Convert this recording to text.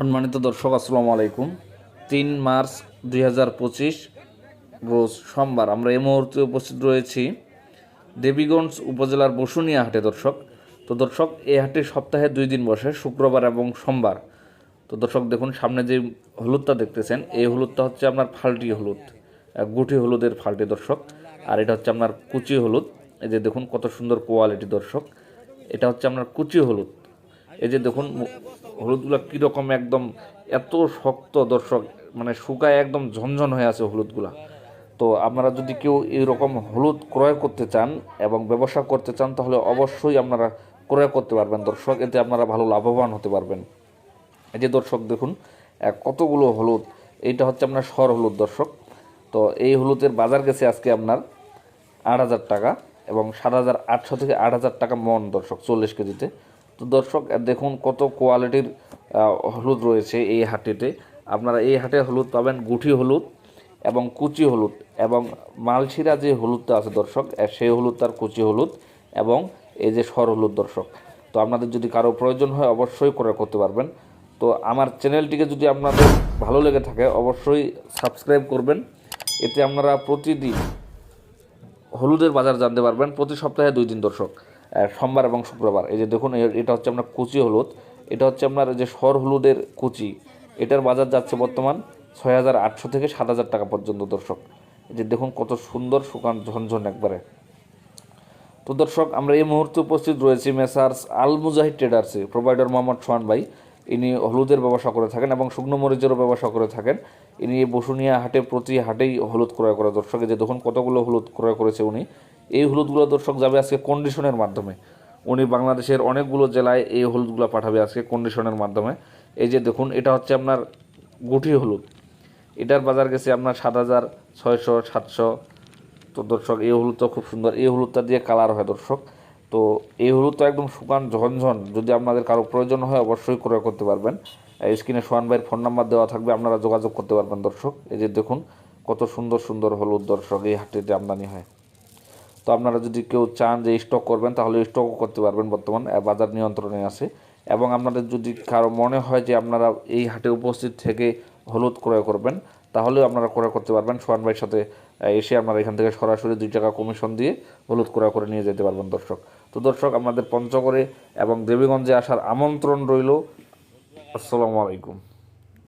সম্মানিত দর্শক, আসসালামু আলাইকুম। তিন মার্চ দুই হাজার পঁচিশ, রোজ সোমবার আমরা এই মুহূর্তে উপস্থিত রয়েছি দেবীগঞ্জ উপজেলার বসুনিয়া হাটে দর্শক। তো দর্শক, এই হাটে সপ্তাহে দুই দিন বসে, শুক্রবার এবং সোমবার। তো দর্শক, দেখুন, সামনে যে হলুদটা দেখতেছেন, এই হলুদটা হচ্ছে আপনার ফাল্টি হলুদ গুটি হলুদের ফাল্টি দর্শক। আর এটা হচ্ছে আপনার কুচি হলুদ। এই যে দেখুন, কত সুন্দর কোয়ালিটি দর্শক। এটা হচ্ছে আপনার কুচি হলুদ। এই যে দেখুন হলুদগুলো কীরকম একদম এত শক্ত দর্শক মানে শুকায় একদম ঝনঝন হয়ে আছে হলুদগুলা। তো আপনারা যদি কেউ এরকম হলুদ ক্রয় করতে চান এবং ব্যবসা করতে চান, তাহলে অবশ্যই আপনারা ক্রয় করতে পারবেন দর্শক। এতে আপনারা ভালো লাভবান হতে পারবেন। এই যে দর্শক, দেখুন কতগুলো হলুদ। এইটা হচ্ছে আপনার সর হলুদ দর্শক। তো এই হলুদের বাজার গেছে আজকে আপনার আট হাজার টাকা এবং সাত হাজার আটশো থেকে আট হাজার টাকা মন দর্শক, চল্লিশ কেজিতে। তো দর্শক দেখুন কত কোয়ালিটির হলুদ রয়েছে এই হাটিতে আপনারা এই হাটে হলুদ পাবেন গুঠি হলুদ এবং কুচি হলুদ এবং মালছিরা যে হলুদটা আছে দর্শক সেই হলুদ তার কুচি হলুদ এবং এই যে সর হলুদ দর্শক। তো আপনাদের যদি কারও প্রয়োজন হয়, অবশ্যই করে করতে পারবেন। তো আমার চ্যানেলটিকে যদি আপনাদের ভালো লেগে থাকে, অবশ্যই সাবস্ক্রাইব করবেন। এতে আপনারা প্রতিদিন হলুদের বাজার জানতে পারবেন, প্রতি সপ্তাহে দুই দিন দর্শক। সোমবার এবং শুক্রবার। এই যে দেখুন এটা হচ্ছে আপনার কুচি হলুদ। এটা হচ্ছে আপনার যে সর হলুদের কুচি, এটার বাজার যাচ্ছে বর্তমান ছয় হাজার আটশো থেকে সাত হাজার টাকা পর্যন্ত, দর্শক। যে দেখুন, কত সুন্দর শুকান ঝনঝন একবারে। তো দর্শক, আমরা এই মুহূর্তে উপস্থিত রয়েছি মেসার্স আল মুজাহিদ ট্রেডার্সে প্রোভাইডার মোহাম্মদ সোহান ভাই, ইনি হলুদের ব্যবসা করে থাকেন এবং শুকনো মরিচেরও ব্যবসা করে থাকেন। ইনি বসুনিয়া হাটে প্রতি হাটেই হলুদ ক্রয় করে। দর্শক যে দেখুন, কতগুলো হলুদ ক্রয় করেছে উনি। এই হলুদগুলো দর্শক যাবে আজকে কন্ডিশনের মাধ্যমে। উনি বাংলাদেশের অনেকগুলো জেলায় এই হলুদগুলো পাঠাবে আজকে কন্ডিশনের মাধ্যমে। এই যে দেখুন, এটা হচ্ছে আপনার গুটি হলুদ। এটার বাজার গেছে আপনার সাত হাজার ছয়শো, সাতশো। তো দর্শক, এই হলুদটা খুব সুন্দর। এই হলুদটা দিয়ে কালার হয় দর্শক। তো এই হলুদটা একদম শুকান, ঝনঝন। যদি আপনাদের কারও প্রয়োজন হয়, অবশ্যই ক্রয় করতে পারবেন। স্ক্রিনে সোহান ভাইয়ের ফোন নাম্বার দেওয়া থাকবে, আপনারা যোগাযোগ করতে পারবেন দর্শক। এই যে দেখুন, কত সুন্দর সুন্দর হলুদ দর্শক এই হাটটিতে আমদানি হয়। তো আপনারা যদি কেউ চান যে স্টক করবেন, তাহলে স্টকও করতে পারবেন বর্তমান বাজার নিয়ন্ত্রণে আছে। এবং আপনাদের যদি কারও মনে হয় যে আপনারা এই হাটে উপস্থিত থেকে হলুদ ক্রয় করবেন, তাহলেও আপনারা ক্রয় করতে পারবেন। সোহান ভাইয়ের সাথে এসে আপনারা এখান থেকে সরাসরি দুই টাকা কমিশন দিয়ে হলুদ ক্রয় করে নিয়ে যেতে পারবেন দর্শক। তো দর্শক আমাদের পঞ্চগড়ে এবং দেবীগঞ্জে আসার আমন্ত্রণ রইল। আসসালামু আলাইকুম।